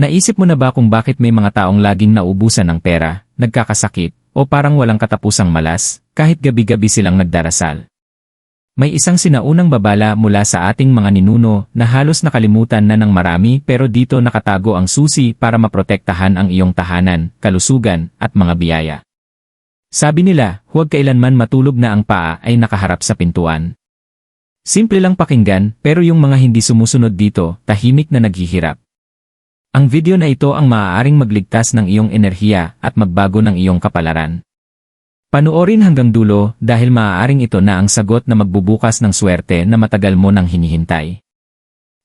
Naisip mo na ba kung bakit may mga taong laging naubusan ng pera, nagkakasakit, o parang walang katapusang malas, kahit gabi-gabi silang nagdarasal? May isang sinaunang babala mula sa ating mga ninuno na halos nakalimutan na ng marami pero dito nakatago ang susi para maprotektahan ang iyong tahanan, kalusugan, at mga biyaya. Sabi nila, huwag kailanman matulog na ang paa ay nakaharap sa pintuan. Simple lang pakinggan pero yung mga hindi sumusunod dito, tahimik na naghihirap. Ang video na ito ang maaaring magligtas ng iyong enerhiya at magbago ng iyong kapalaran. Panuorin hanggang dulo dahil maaaring ito na ang sagot na magbubukas ng swerte na matagal mo nang hinihintay.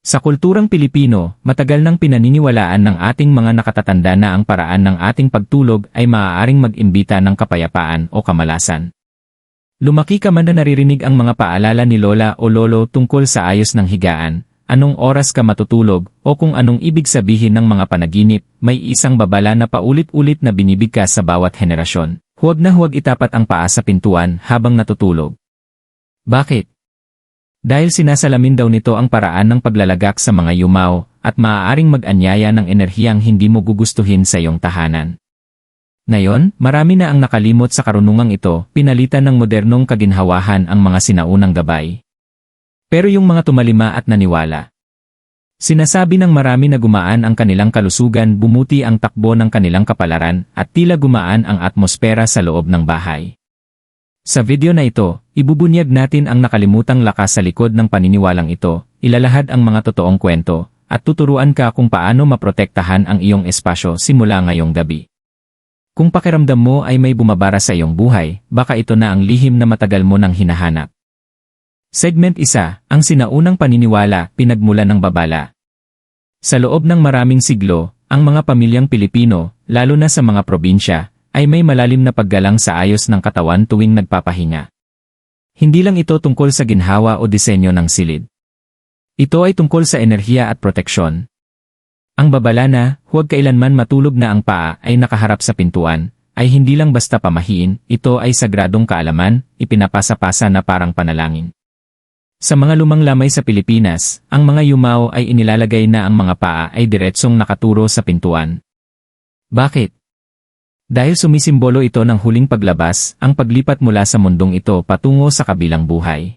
Sa kulturang Pilipino, matagal nang pinaniniwalaan ng ating mga nakatatanda na ang paraan ng ating pagtulog ay maaaring mag-imbita ng kapayapaan o kamalasan. Lumaki ka man na naririnig ang mga paalala ni Lola o Lolo tungkol sa ayos ng higaan, anong oras ka matutulog, o kung anong ibig sabihin ng mga panaginip, may isang babala na paulit-ulit na binibigkas sa bawat henerasyon. Huwag na huwag itapat ang paa sa pintuan habang natutulog. Bakit? Dahil sinasalamin daw nito ang paraan ng paglalagak sa mga yumaw at maaaring mag-anyaya ng enerhiyang hindi mo gugustuhin sa iyong tahanan. Ngayon, marami na ang nakalimot sa karunungang ito, pinalitan ng modernong kaginhawahan ang mga sinaunang gabay. Pero yung mga tumalima at naniwala. Sinasabi ng marami na gumaan ang kanilang kalusugan bumuti ang takbo ng kanilang kapalaran at tila gumaan ang atmosfera sa loob ng bahay. Sa video na ito, ibubunyag natin ang nakalimutang lakas sa likod ng paniniwalang ito, ilalahad ang mga totoong kwento, at tuturuan ka kung paano maprotektahan ang iyong espasyo simula ngayong gabi. Kung pakiramdam mo ay may bumabara sa iyong buhay, baka ito na ang lihim na matagal mo nang hinahanap. Segment 1, ang sinaunang paniniwala, pinagmulan ng babala. Sa loob ng maraming siglo, ang mga pamilyang Pilipino, lalo na sa mga probinsya, ay may malalim na paggalang sa ayos ng katawan tuwing nagpapahinga. Hindi lang ito tungkol sa ginhawa o disenyo ng silid. Ito ay tungkol sa enerhiya at proteksyon. Ang babala na, huwag kailanman matulog na ang paa ay nakaharap sa pintuan, ay hindi lang basta pamahiin, ito ay sagradong kaalaman, ipinapasa-pasa na parang panalangin. Sa mga lumang lamay sa Pilipinas, ang mga yumaw ay inilalagay na ang mga paa ay diretsong nakaturo sa pintuan. Bakit? Dahil sumisimbolo ito ng huling paglabas, ang paglipat mula sa mundong ito patungo sa kabilang buhay.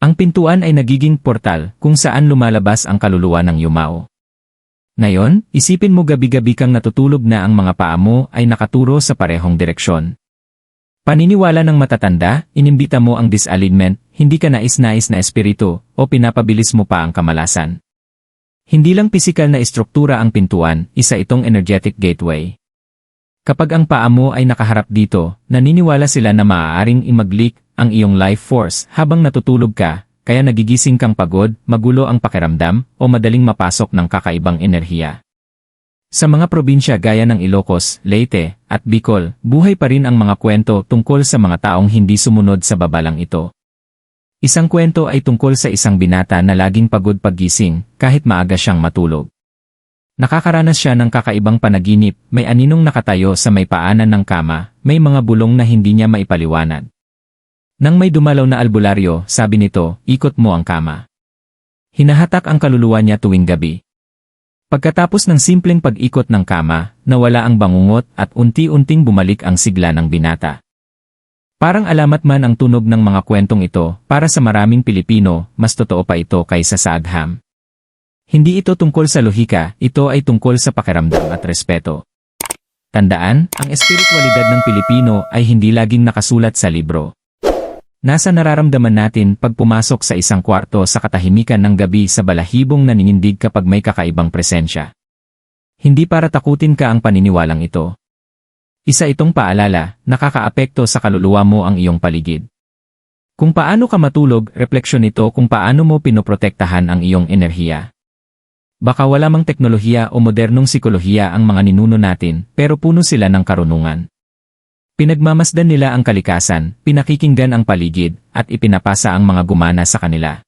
Ang pintuan ay nagiging portal kung saan lumalabas ang kaluluwa ng yumao. Ngayon, isipin mo gabi-gabi kang natutulog na ang mga paa mo ay nakaturo sa parehong direksyon. Paniniwala ng matatanda, inimbita mo ang disalignment, hindi ka nais-nais na espiritu, o pinapabilis mo pa ang kamalasan. Hindi lang pisikal na istruktura ang pintuan, isa itong energetic gateway. Kapag ang paa mo ay nakaharap dito, naniniwala sila na maaaring imaglik ang iyong life force habang natutulog ka, kaya nagigising kang pagod, magulo ang pakiramdam, o madaling mapasok ng kakaibang enerhiya. Sa mga probinsya gaya ng Ilocos, Leyte, at Bicol, buhay pa rin ang mga kwento tungkol sa mga taong hindi sumunod sa babalang ito. Isang kwento ay tungkol sa isang binata na laging pagod paggising, kahit maaga siyang matulog. Nakakaranas siya ng kakaibang panaginip, may aninong nakatayo sa may paanan ng kama, may mga bulong na hindi niya maipaliwanag. Nang may dumalaw na albularyo, sabi nito, ikot mo ang kama. Hinahatak ang kaluluwa niya tuwing gabi. Pagkatapos ng simpleng pag-ikot ng kama, nawala ang bangungot at unti-unting bumalik ang sigla ng binata. Parang alamat man ang tunog ng mga kwentong ito, para sa maraming Pilipino, mas totoo pa ito kaysa sa agham. Hindi ito tungkol sa lohika, ito ay tungkol sa pakiramdam at respeto. Tandaan, ang espiritualidad ng Pilipino ay hindi laging nakasulat sa libro. Nasa nararamdaman natin pag pumasok sa isang kwarto sa katahimikan ng gabi sa balahibong naninindig kapag may kakaibang presensya. Hindi para takutin ka ang paniniwalang ito. Isa itong paalala, nakakaapekto sa kaluluwa mo ang iyong paligid. Kung paano ka matulog, refleksyon ito kung paano mo pinoprotektahan ang iyong enerhiya. Baka wala mang teknolohiya o modernong psikolohiya ang mga ninuno natin, pero puno sila ng karunungan. Pinagmamasdan nila ang kalikasan, pinakikinggan ang paligid, at ipinapasa ang mga gumana sa kanila.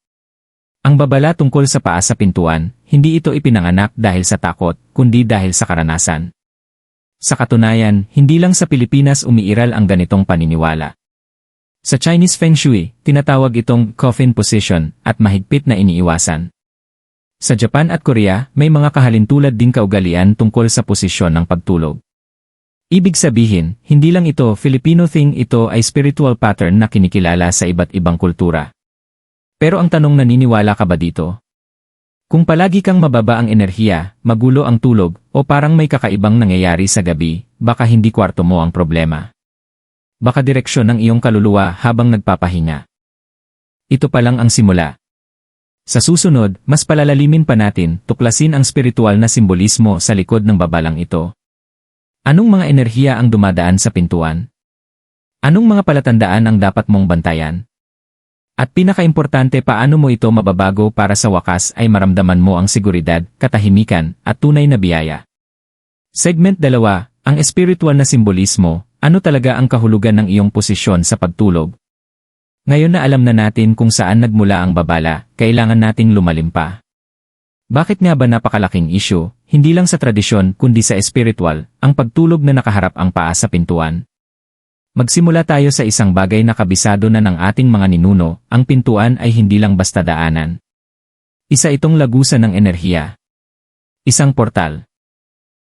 Ang babala tungkol sa paa sa pintuan, hindi ito ipinanganak dahil sa takot, kundi dahil sa karanasan. Sa katunayan, hindi lang sa Pilipinas umiiral ang ganitong paniniwala. Sa Chinese Feng Shui, tinatawag itong coffin position at mahigpit na iniiwasan. Sa Japan at Korea, may mga kahalintulad din kaugalian tungkol sa posisyon ng pagtulog. Ibig sabihin, hindi lang ito Filipino thing ito ay spiritual pattern na kinikilala sa iba't ibang kultura. Pero ang tanong naniniwala ka ba dito? Kung palagi kang mababa ang enerhiya, magulo ang tulog, o parang may kakaibang nangyayari sa gabi, baka hindi kwarto mo ang problema. Baka direksyon ng iyong kaluluwa habang nagpapahinga. Ito pa lang ang simula. Sa susunod, mas palalalimin pa natin, tuklasin ang spiritual na simbolismo sa likod ng babalang ito. Anong mga enerhiya ang dumadaan sa pintuan? Anong mga palatandaan ang dapat mong bantayan? At pinakaimportante paano mo ito mababago para sa wakas ay maramdaman mo ang seguridad, katahimikan, at tunay na biyaya. Segment 2, ang espiritual na simbolismo, ano talaga ang kahulugan ng iyong posisyon sa pagtulog? Ngayon na alam na natin kung saan nagmula ang babala, kailangan nating lumalim pa. Bakit nga ba napakalaking issue, hindi lang sa tradisyon kundi sa espiritual, ang pagtulog na nakaharap ang paa sa pintuan? Magsimula tayo sa isang bagay na kabisado na ng ating mga ninuno, ang pintuan ay hindi lang basta daanan. Isa itong lagusan ng enerhiya. Isang portal.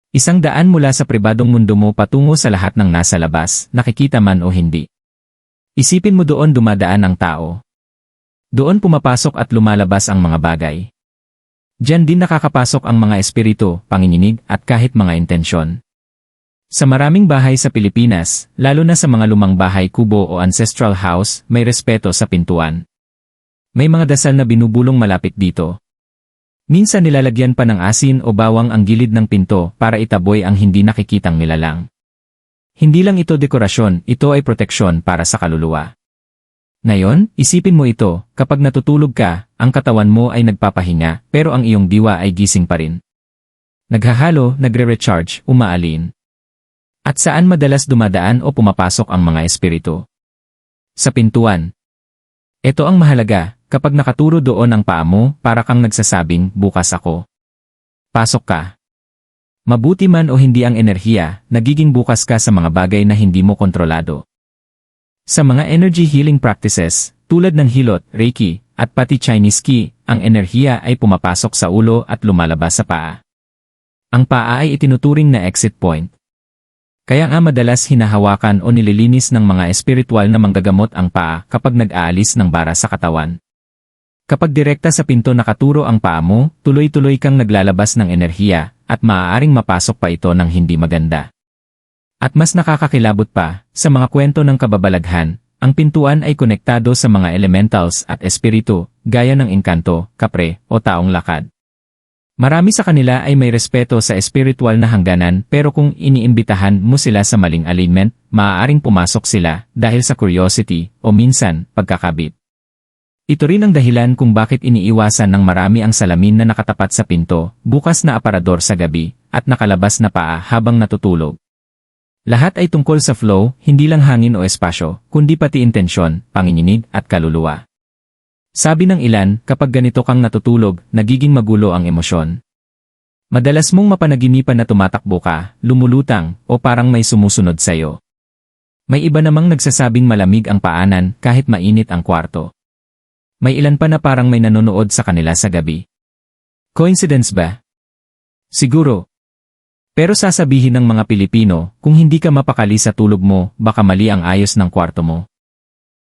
Isang daan mula sa pribadong mundo mo patungo sa lahat ng nasa labas, nakikita man o hindi. Isipin mo doon dumadaan ang tao. Doon pumapasok at lumalabas ang mga bagay. Diyan din nakakapasok ang mga espiritu, panginginig at kahit mga intensyon. Sa maraming bahay sa Pilipinas, lalo na sa mga lumang bahay kubo o ancestral house, may respeto sa pintuan. May mga dasal na binubulong malapit dito. Minsan nilalagyan pa ng asin o bawang ang gilid ng pinto para itaboy ang hindi nakikitang nilalang. Hindi lang ito dekorasyon, ito ay proteksyon para sa kaluluwa. Ngayon, isipin mo ito, kapag natutulog ka, ang katawan mo ay nagpapahinga, pero ang iyong diwa ay gising pa rin. Naghahalo, nagre-recharge, umaalin. At saan madalas dumadaan o pumapasok ang mga espiritu? Sa pintuan. Ito ang mahalaga, kapag nakaturo doon ang paa mo, para kang nagsasabing, bukas ako. Pasok ka. Mabuti man o hindi ang enerhiya, nagiging bukas ka sa mga bagay na hindi mo kontrolado. Sa mga energy healing practices, tulad ng hilot, reiki, at pati Chinese ki, ang enerhiya ay pumapasok sa ulo at lumalabas sa paa. Ang paa ay itinuturing na exit point. Kaya nga madalas hinahawakan o nililinis ng mga espiritual na manggagamot ang paa kapag nag-aalis ng bara sa katawan. Kapag direkta sa pinto nakaturo ang paa mo, tuloy-tuloy kang naglalabas ng enerhiya, at maaaring mapasok pa ito ng hindi maganda. At mas nakakakilabot pa, sa mga kwento ng kababalaghan, ang pintuan ay konektado sa mga elementals at espiritu, gaya ng engkanto, kapre, o taong lakad. Marami sa kanila ay may respeto sa espiritual na hangganan pero kung iniimbitahan mo sila sa maling alignment, maaaring pumasok sila dahil sa curiosity o minsan pagkakabit. Ito rin ang dahilan kung bakit iniiwasan ng marami ang salamin na nakatapat sa pinto, bukas na aparador sa gabi, at nakalabas na paa habang natutulog. Lahat ay tungkol sa flow, hindi lang hangin o espasyo, kundi pati intensyon, panginginig at kaluluwa. Sabi ng ilan, kapag ganito kang natutulog, nagiging magulo ang emosyon. Madalas mong mapanaginipan na tumatakbo ka, lumulutang, o parang may sumusunod sa'yo. May iba namang nagsasabing malamig ang paanan kahit mainit ang kwarto. May ilan pa na parang may nanonood sa kanila sa gabi. Coincidence ba? Siguro. Pero sasabihin ng mga Pilipino, kung hindi ka mapakali sa tulog mo, baka mali ang ayos ng kwarto mo.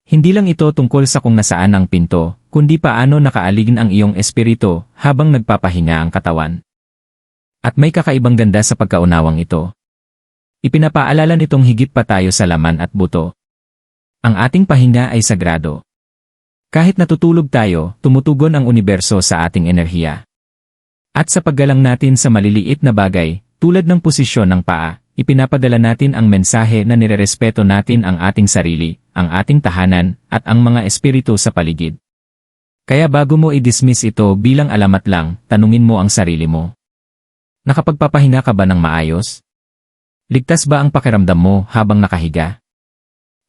Hindi lang ito tungkol sa kung nasaan ang pinto, kundi paano nakaaligin ang iyong espiritu habang nagpapahinga ang katawan. At may kakaibang ganda sa pagkaunawang ito. Ipinapaalala nitong higit pa tayo sa laman at buto. Ang ating pahinga ay sagrado. Kahit natutulog tayo, tumutugon ang universo sa ating enerhiya. At sa paggalang natin sa maliliit na bagay, tulad ng posisyon ng paa, ipinapadala natin ang mensahe na nirerespeto natin ang ating sarili, ang ating tahanan, at ang mga espiritu sa paligid. Kaya bago mo i-dismiss ito bilang alamat lang, tanungin mo ang sarili mo. Nakapagpapahinga ka ba ng maayos? Ligtas ba ang pakiramdam mo habang nakahiga?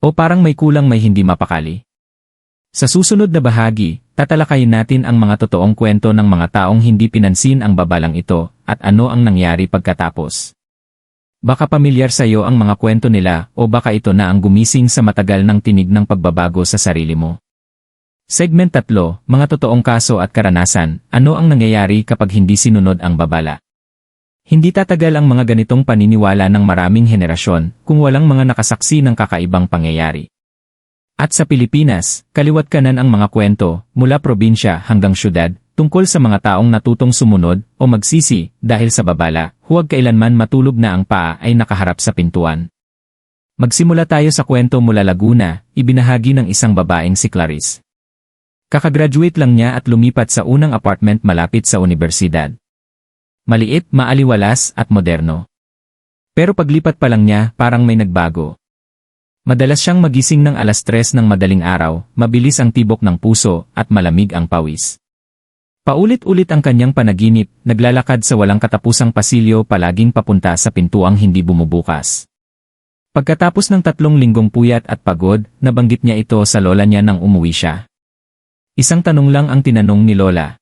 O parang may kulang may hindi mapakali? Sa susunod na bahagi, tatalakayin natin ang mga totoong kwento ng mga taong hindi pinansin ang babalang ito at ano ang nangyari pagkatapos. Baka pamilyar sa iyo ang mga kwento nila o baka ito na ang gumising sa matagal ng tinig ng pagbabago sa sarili mo. Segment 3, mga totoong kaso at karanasan, ano ang nangyayari kapag hindi sinunod ang babala? Hindi tatagal ang mga ganitong paniniwala ng maraming henerasyon kung walang mga nakasaksi ng kakaibang pangyayari. At sa Pilipinas, kaliwat kanan ang mga kwento, mula probinsya hanggang syudad, tungkol sa mga taong natutong sumunod o magsisi dahil sa babala, huwag kailanman matulog na ang paa ay nakaharap sa pintuan. Magsimula tayo sa kwento mula Laguna, ibinahagi ng isang babaeng si Clarice. Kakagraduate lang niya at lumipat sa unang apartment malapit sa universidad. Maliit, maaliwalas at moderno. Pero paglipat pa lang niya, parang may nagbago. Madalas siyang magising ng alas tres ng madaling araw, mabilis ang tibok ng puso at malamig ang pawis. Paulit-ulit ang kanyang panaginip, naglalakad sa walang katapusang pasilyo palaging papunta sa pintuang hindi bumubukas. Pagkatapos ng tatlong linggong puyat at pagod, nabanggit niya ito sa lola niya nang umuwi siya. Isang tanong lang ang tinanong ni Lola.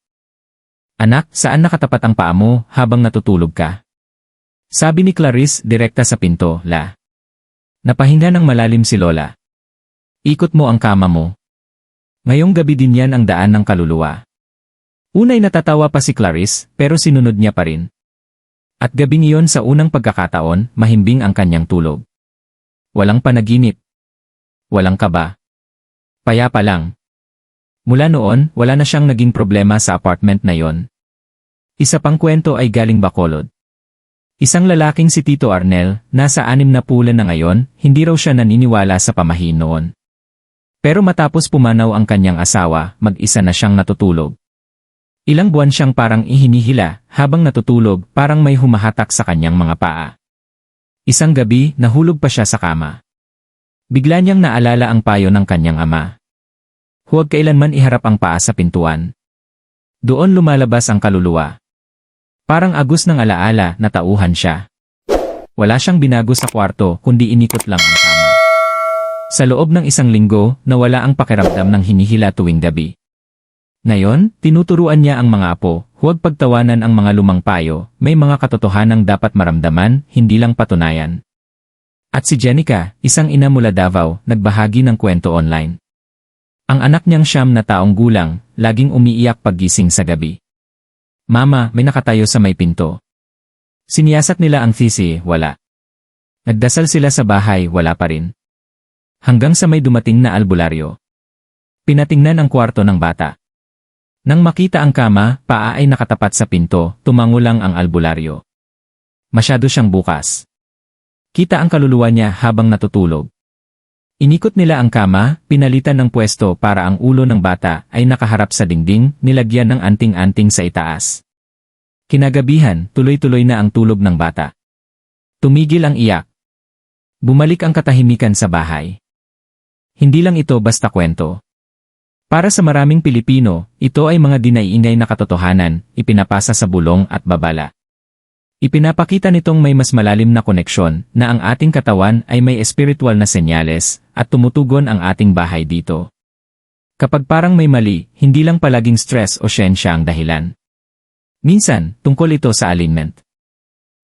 Anak, saan nakatapat ang paa mo habang natutulog ka? Sabi ni Clarice direkta sa pinto, La. Napahinga ng malalim si Lola. Ikot mo ang kama mo. Ngayong gabi din yan ang daan ng kaluluwa. Unay natatawa pa si Clarice, pero sinunod niya pa rin. At gabing iyon sa unang pagkakataon, mahimbing ang kanyang tulog. Walang panaginip. Walang kaba. Payapa lang. Mula noon, wala na siyang naging problema sa apartment na yon. Isa pang kwento ay galing Bacolod. Isang lalaking si Tito Arnel, nasa anim na pulan na ngayon, hindi raw siya naniniwala sa pamahiin noon. Pero matapos pumanaw ang kanyang asawa, mag-isa na siyang natutulog. Ilang buwan siyang parang ihinihila, habang natutulog parang may humahatak sa kanyang mga paa. Isang gabi, nahulog pa siya sa kama. Bigla niyang naalala ang payo ng kanyang ama. Huwag kailanman iharap ang paa sa pintuan. Doon lumalabas ang kaluluwa. Parang agos ng alaala na tauhan siya. Wala siyang binago sa kwarto kundi inikot lang ang kama. Sa loob ng isang linggo, nawala ang pakiramdam ng hinihila tuwing gabi. Ngayon, tinuturuan niya ang mga apo, huwag pagtawanan ang mga lumang payo, may mga katotohanang dapat maramdaman, hindi lang patunayan. At si Jenica, isang ina mula Davao, nagbahagi ng kwento online. Ang anak niyang siyam na taong gulang, laging umiiyak paggising sa gabi. Mama, may nakatayo sa may pinto. Siniyasat nila ang thisi, wala. Nagdasal sila sa bahay, wala pa rin. Hanggang sa may dumating na albularyo. Pinatingnan ang kwarto ng bata. Nang makita ang kama, paa ay nakatapat sa pinto, tumango lang ang albularyo. Masyado siyang bukas. Kita ang kaluluwa niya habang natutulog. Inikot nila ang kama, pinalitan ng pwesto para ang ulo ng bata ay nakaharap sa dingding, nilagyan ng anting-anting sa itaas. Kinagabihan, tuloy-tuloy na ang tulog ng bata. Tumigil ang iyak. Bumalik ang katahimikan sa bahay. Hindi lang ito basta kwento. Para sa maraming Pilipino, ito ay mga dinaiingay na katotohanan, ipinapasa sa bulong at babala. Ipinapakita nitong may mas malalim na koneksyon na ang ating katawan ay may espiritual na senyales at tumutugon ang ating bahay dito. Kapag parang may mali, hindi lang palaging stress o siyensya ang dahilan. Minsan, tungkol ito sa alignment.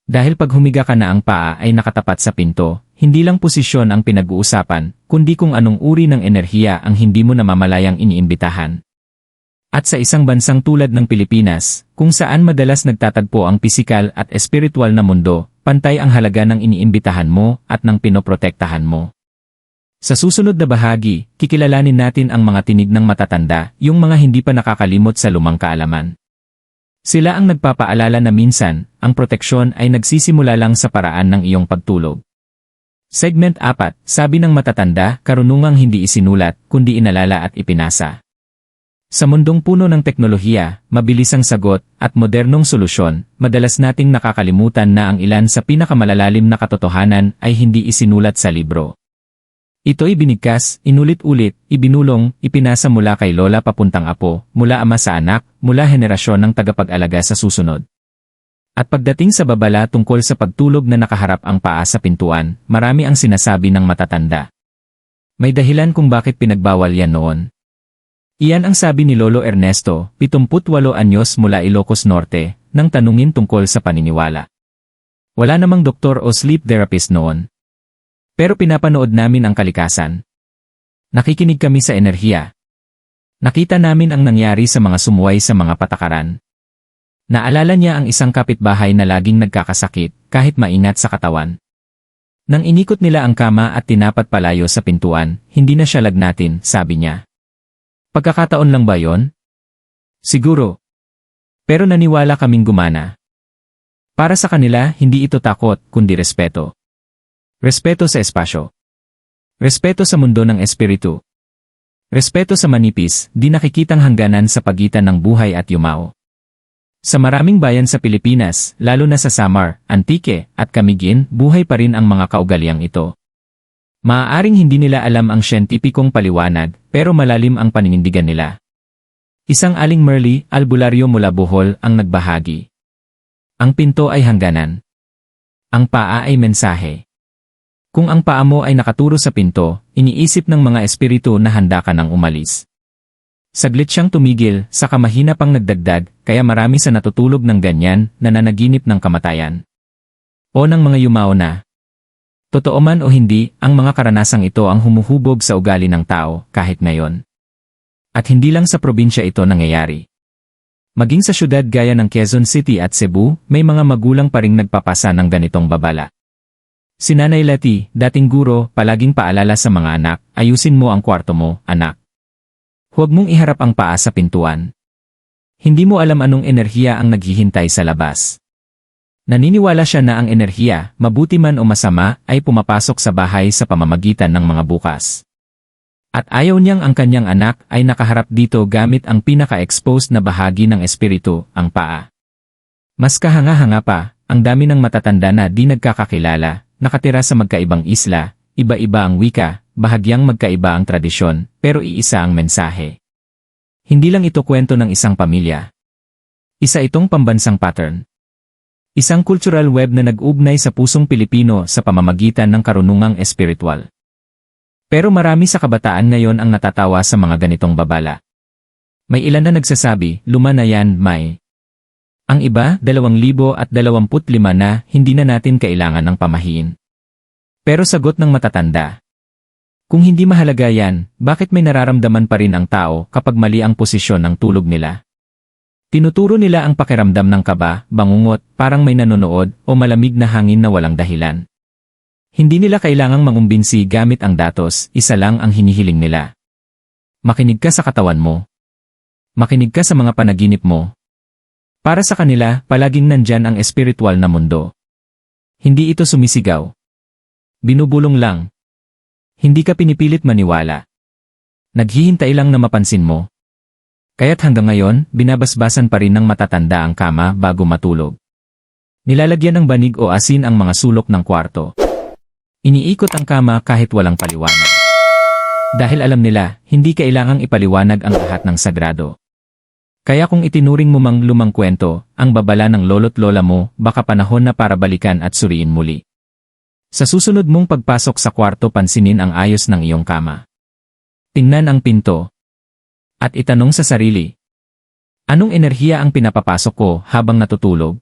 Dahil pag humiga ka na ang paa ay nakatapat sa pinto, hindi lang posisyon ang pinag-uusapan, kundi kung anong uri ng enerhiya ang hindi mo namamalayang iniimbitahan. At sa isang bansang tulad ng Pilipinas, kung saan madalas nagtatagpo ang pisikal at espiritual na mundo, pantay ang halaga ng iniimbitahan mo at ng pinoprotektahan mo. Sa susunod na bahagi, kikilalanin natin ang mga tinig ng matatanda, yung mga hindi pa nakakalimot sa lumang kaalaman. Sila ang nagpapaalala na minsan, ang proteksyon ay nagsisimula lang sa paraan ng iyong pagtulog. Segment 4, sabi ng matatanda, karunungang hindi isinulat, kundi inalala at ipinasa. Sa mundong puno ng teknolohiya, mabilisang sagot, at modernong solusyon, madalas nating nakakalimutan na ang ilan sa pinakamalalalim na katotohanan ay hindi isinulat sa libro. Ito'y binigkas, inulit-ulit, ibinulong, ipinasa mula kay lola papuntang apo, mula ama sa anak, mula henerasyon ng tagapag-alaga sa susunod. At pagdating sa babala tungkol sa pagtulog na nakaharap ang paa sa pintuan, marami ang sinasabi ng matatanda. May dahilan kung bakit pinagbawal yan noon. Iyan ang sabi ni Lolo Ernesto, 78 anyos mula Ilocos Norte, nang tanungin tungkol sa paniniwala. Wala namang doktor o sleep therapist noon. Pero pinapanood namin ang kalikasan. Nakikinig kami sa enerhiya. Nakita namin ang nangyari sa mga sumuway sa mga patakaran. Naalala niya ang isang kapitbahay na laging nagkakasakit kahit maingat sa katawan. Nang inikot nila ang kama at tinapat palayo sa pintuan, hindi na siya lagnatin, sabi niya. Pagkakataon lang ba yon? Siguro. Pero naniwala kaming gumana. Para sa kanila, hindi ito takot, kundi respeto. Respeto sa espasyo. Respeto sa mundo ng espiritu. Respeto sa manipis, di nakikitang hangganan sa pagitan ng buhay at yumao. Sa maraming bayan sa Pilipinas, lalo na sa Samar, Antique, at Camiguin, buhay pa rin ang mga kaugaliang ito. Maaaring hindi nila alam ang siyentipikong paliwanag, pero malalim ang paninindigan nila. Isang aling Merly, albularyo mula Bohol, ang nagbahagi. Ang pinto ay hangganan. Ang paa ay mensahe. Kung ang paa mo ay nakaturo sa pinto, iniisip ng mga espiritu na handa ka nang umalis. Saglit siyang tumigil, sa kamahina pang nagdagdag, kaya marami sa natutulog ng ganyan, na nanaginip ng kamatayan. O ng mga yumao na. Totoo man o hindi, ang mga karanasang ito ang humuhubog sa ugali ng tao, kahit ngayon. At hindi lang sa probinsya ito nangyayari. Maging sa syudad gaya ng Quezon City at Cebu, may mga magulang pa ring nagpapasa ng ganitong babala. Si Nanay Lati, dating guro, palaging paalala sa mga anak, ayusin mo ang kwarto mo, anak. Huwag mong iharap ang paa sa pintuan. Hindi mo alam anong enerhiya ang naghihintay sa labas. Naniniwala siya na ang enerhiya, mabuti man o masama, ay pumapasok sa bahay sa pamamagitan ng mga bukas. At ayaw niyang ang kanyang anak ay nakaharap dito gamit ang pinaka-exposed na bahagi ng espiritu, ang paa. Mas kahanga-hanga pa, ang dami ng matatanda na di nagkakakilala, nakatira sa magkaibang isla, iba-iba ang wika, bahagyang magkaiba ang tradisyon, pero iisa ang mensahe. Hindi lang ito kwento ng isang pamilya. Isa itong pambansang pattern. Isang cultural web na nag-ugnay sa pusong Pilipino sa pamamagitan ng karunungang espiritual. Pero marami sa kabataan ngayon ang natatawa sa mga ganitong babala. May ilan na nagsasabi, luma na yan, may. Ang iba, 2025 na, hindi na natin kailangan ng pamahiin. Pero sagot ng matatanda, kung hindi mahalaga yan, bakit may nararamdaman pa rin ang tao kapag mali ang posisyon ng tulog nila? Tinuturo nila ang pakiramdam ng kaba, bangungot, parang may nanonood, o malamig na hangin na walang dahilan. Hindi nila kailangang mangumbinsi gamit ang datos, isa lang ang hinihiling nila. Makinig ka sa katawan mo. Makinig ka sa mga panaginip mo. Para sa kanila, palaging nandyan ang espiritual na mundo. Hindi ito sumisigaw. Binubulong lang, hindi ka pinipilit maniwala. Naghihintay lang na mapansin mo. Kaya't hanggang ngayon, binabasbasan pa rin ng matatanda ang kama bago matulog. Nilalagyan ng banig o asin ang mga sulok ng kwarto. Iniikot ang kama kahit walang paliwanag. Dahil alam nila, hindi kailangang ipaliwanag ang lahat ng sagrado. Kaya kung itinuring mo mang lumang kwento, ang babala ng lolo't lola mo, baka panahon na para balikan at suriin muli. Sa susunod mong pagpasok sa kwarto pansinin ang ayos ng iyong kama. Tingnan ang pinto. At itanong sa sarili. Anong enerhiya ang pinapapasok ko habang natutulog?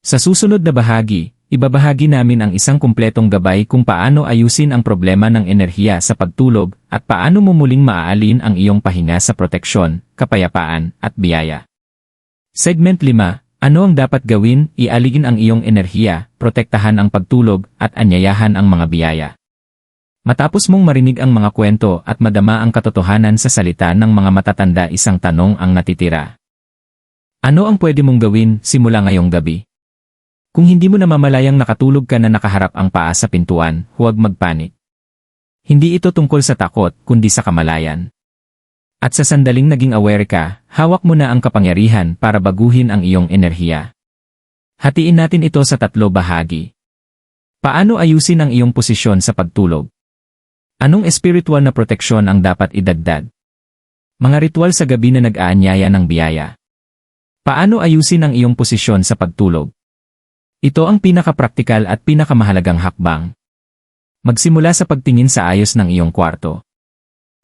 Sa susunod na bahagi, ibabahagi namin ang isang kumpletong gabay kung paano ayusin ang problema ng enerhiya sa pagtulog at paano mo muling maaalin ang iyong pahinga sa proteksyon, kapayapaan, at biyaya. Segment 5, ano ang dapat gawin? Ialigin ang iyong enerhiya, protektahan ang pagtulog, at anyayahan ang mga biyaya. Matapos mong marinig ang mga kwento at madama ang katotohanan sa salita ng mga matatanda isang tanong ang natitira. Ano ang pwede mong gawin simula ngayong gabi? Kung hindi mo namamalayang nakatulog ka na nakaharap ang paa sa pintuan, huwag magpanik. Hindi ito tungkol sa takot, kundi sa kamalayan. At sa sandaling naging aware ka, hawak mo na ang kapangyarihan para baguhin ang iyong enerhiya. Hatiin natin ito sa tatlo bahagi. Paano ayusin ang iyong posisyon sa pagtulog? Anong espiritual na proteksyon ang dapat idagdag? Mga ritual sa gabi na nag-aanyaya ng biyaya. Paano ayusin ang iyong posisyon sa pagtulog? Ito ang pinakapraktikal at pinakamahalagang hakbang. Magsimula sa pagtingin sa ayos ng iyong kwarto.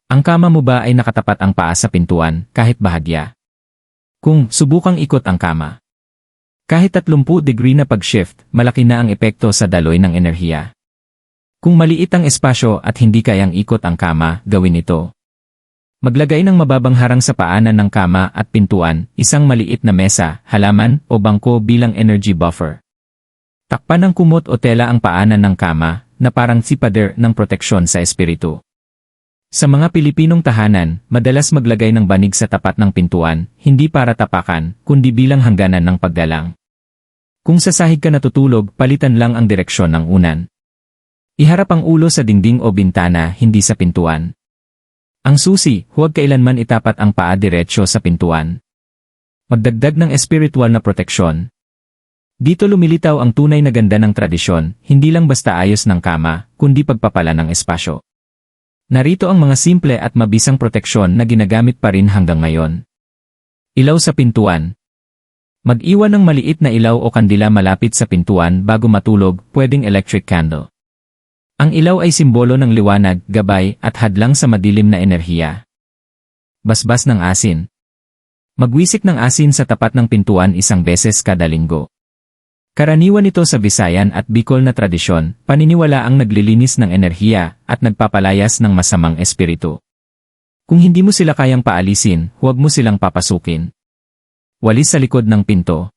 Ang kama mo ba ay nakatapat ang paa sa pintuan, kahit bahagya? Kung subukang ikot ang kama. Kahit 30 degree na pag-shift, malaki na ang epekto sa daloy ng enerhiya. Kung maliit ang espasyo at hindi kayang ikot ang kama, gawin ito. Maglagay ng mababang harang sa paanan ng kama at pintuan, isang maliit na mesa, halaman o bangko bilang energy buffer. Takpan ng kumot o tela ang paanan ng kama na parang sipader ng proteksyon sa espiritu. Sa mga Pilipinong tahanan, madalas maglagay ng banig sa tapat ng pintuan, hindi para tapakan, kundi bilang hangganan ng pagdalang. Kung sa sahig ka natutulog, palitan lang ang direksyon ng unan. Iharap ang ulo sa dingding o bintana, hindi sa pintuan. Ang susi, huwag kailanman itapat ang paa diretsyo sa pintuan. Magdagdag ng espiritual na proteksyon. Dito lumilitaw ang tunay na ganda ng tradisyon, hindi lang basta ayos ng kama, kundi pagpapala ng espasyo. Narito ang mga simple at mabisang proteksyon na ginagamit pa rin hanggang ngayon. Ilaw sa pintuan. Mag-iwan ng maliit na ilaw o kandila malapit sa pintuan bago matulog, pwedeng electric candle. Ang ilaw ay simbolo ng liwanag, gabay, at hadlang sa madilim na enerhiya. Basbas ng asin. Magwisik ng asin sa tapat ng pintuan isang beses kada linggo. Karaniwan ito sa Visayan at Bicol na tradisyon, paniniwala ang naglilinis ng enerhiya at nagpapalayas ng masamang espiritu. Kung hindi mo sila kayang paalisin, huwag mo silang papasukin. Walis sa likod ng pinto.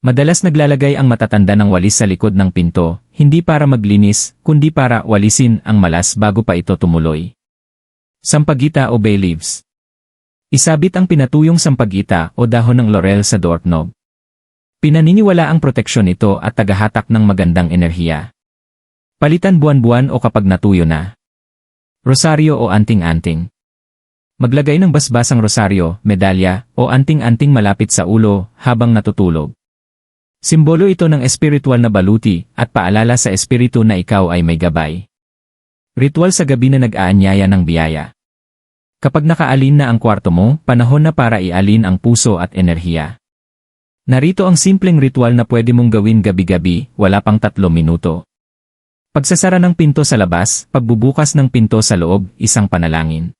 Madalas naglalagay ang matatanda ng walis sa likod ng pinto, hindi para maglinis, kundi para walisin ang malas bago pa ito tumuloy. Sampagita o bay leaves. Isabit ang pinatuyong sampagita o dahon ng laurel sa doorknob. Pinaniniwala ang proteksyon nito at tagahatak ng magandang enerhiya. Palitan buwan-buwan o kapag natuyo na. Rosaryo o anting-anting. Maglagay ng basbasang rosaryo, medalya, o anting-anting malapit sa ulo habang natutulog. Simbolo ito ng espiritual na baluti at paalala sa espiritu na ikaw ay may gabay. Ritual sa gabi na nag-aanyaya ng biyaya. Kapag nakaalin na ang kwarto mo, panahon na para ialin ang puso at enerhiya. Narito ang simpleng ritual na pwede mong gawin gabi-gabi, wala pang tatlo minuto. Pagsasara ng pinto sa labas, pagbubukas ng pinto sa loob, isang panalangin.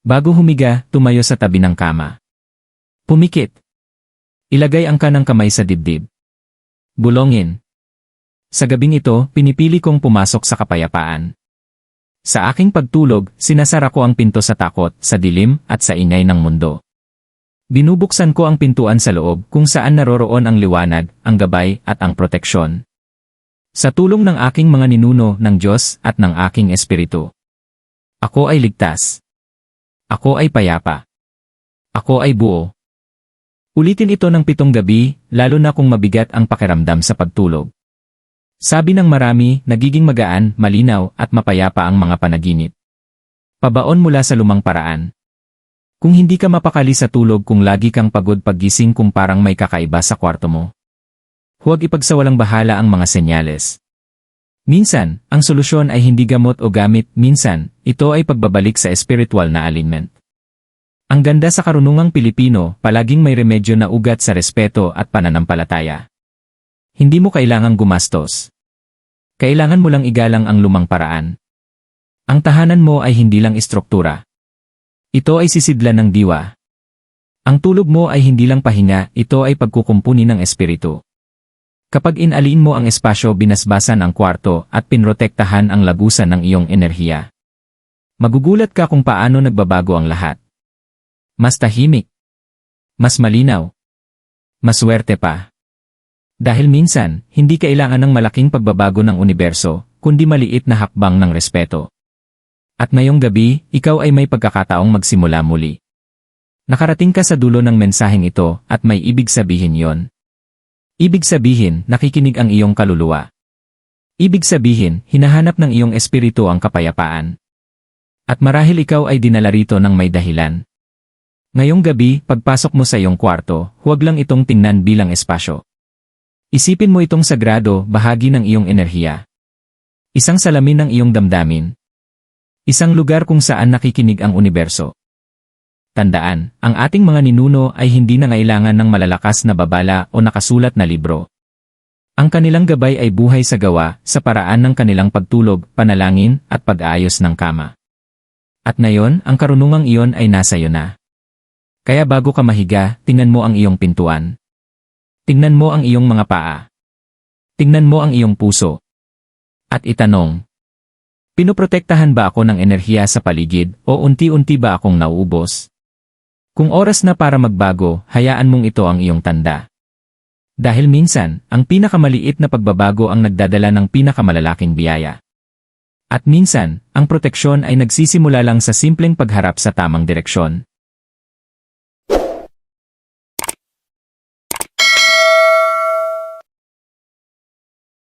Bago humiga, tumayo sa tabi ng kama. Pumikit. Ilagay ang kanang kamay sa dibdib. Bulongin. Sa gabing ito, pinipili kong pumasok sa kapayapaan. Sa aking pagtulog, sinasara ko ang pinto sa takot, sa dilim, at sa ingay ng mundo. Binubuksan ko ang pintuan sa loob kung saan naroroon ang liwanag, ang gabay, at ang proteksyon. Sa tulong ng aking mga ninuno ng Diyos at ng aking espiritu. Ako ay ligtas. Ako ay payapa. Ako ay buo. Ulitin ito ng pitong gabi, lalo na kung mabigat ang pakiramdam sa pagtulog. Sabi ng marami, nagiging magaan, malinaw, at mapayapa ang mga panaginip. Pabaon mula sa lumang paraan. Kung hindi ka mapakali sa tulog kung lagi kang pagod paggising kung parang may kakaiba sa kwarto mo. Huwag ipagsawalang bahala ang mga senyales. Minsan, ang solusyon ay hindi gamot o gamit, minsan, ito ay pagbabalik sa spiritual na alignment. Ang ganda sa karunungang Pilipino, palaging may remedyo na ugat sa respeto at pananampalataya. Hindi mo kailangang gumastos. Kailangan mo lang igalang ang lumang paraan. Ang tahanan mo ay hindi lang istruktura. Ito ay sisidlan ng diwa. Ang tulog mo ay hindi lang pahinga, ito ay pagkukumpuni ng espiritu. Kapag inalin mo ang espasyo binasbasan ang kwarto at pinrotektahan ang lagusan ng iyong enerhiya. Magugulat ka kung paano nagbabago ang lahat. Mas tahimik. Mas malinaw. Maswerte pa. Dahil minsan, hindi kailangan ng malaking pagbabago ng universo, kundi maliit na hakbang ng respeto. At ngayong gabi, ikaw ay may pagkakataong magsimula muli. Nakarating ka sa dulo ng mensaheng ito at may ibig sabihin yon. Ibig sabihin, nakikinig ang iyong kaluluwa. Ibig sabihin, hinahanap ng iyong espiritu ang kapayapaan. At marahil ikaw ay dinala rito ng may dahilan. Ngayong gabi, pagpasok mo sa iyong kwarto, huwag lang itong tingnan bilang espasyo. Isipin mo itong sagrado, bahagi ng iyong enerhiya. Isang salamin ng iyong damdamin. Isang lugar kung saan nakikinig ang universo. Tandaan, ang ating mga ninuno ay hindi nangailangan ng malalakas na babala o nakasulat na libro. Ang kanilang gabay ay buhay sa gawa, sa paraan ng kanilang pagtulog, panalangin, at pag-aayos ng kama. At ngayon, ang karunungang iyon ay nasa iyo na. Kaya bago ka mahiga, tingnan mo ang iyong pintuan. Tingnan mo ang iyong mga paa. Tingnan mo ang iyong puso. At itanong. Pinoprotektahan ba ako ng enerhiya sa paligid o unti-unti ba akong nauubos? Kung oras na para magbago, hayaan mong ito ang iyong tanda. Dahil minsan, ang pinakamaliit na pagbabago ang nagdadala ng pinakamalalaking biyaya. At minsan, ang proteksyon ay nagsisimula lang sa simpleng pagharap sa tamang direksyon.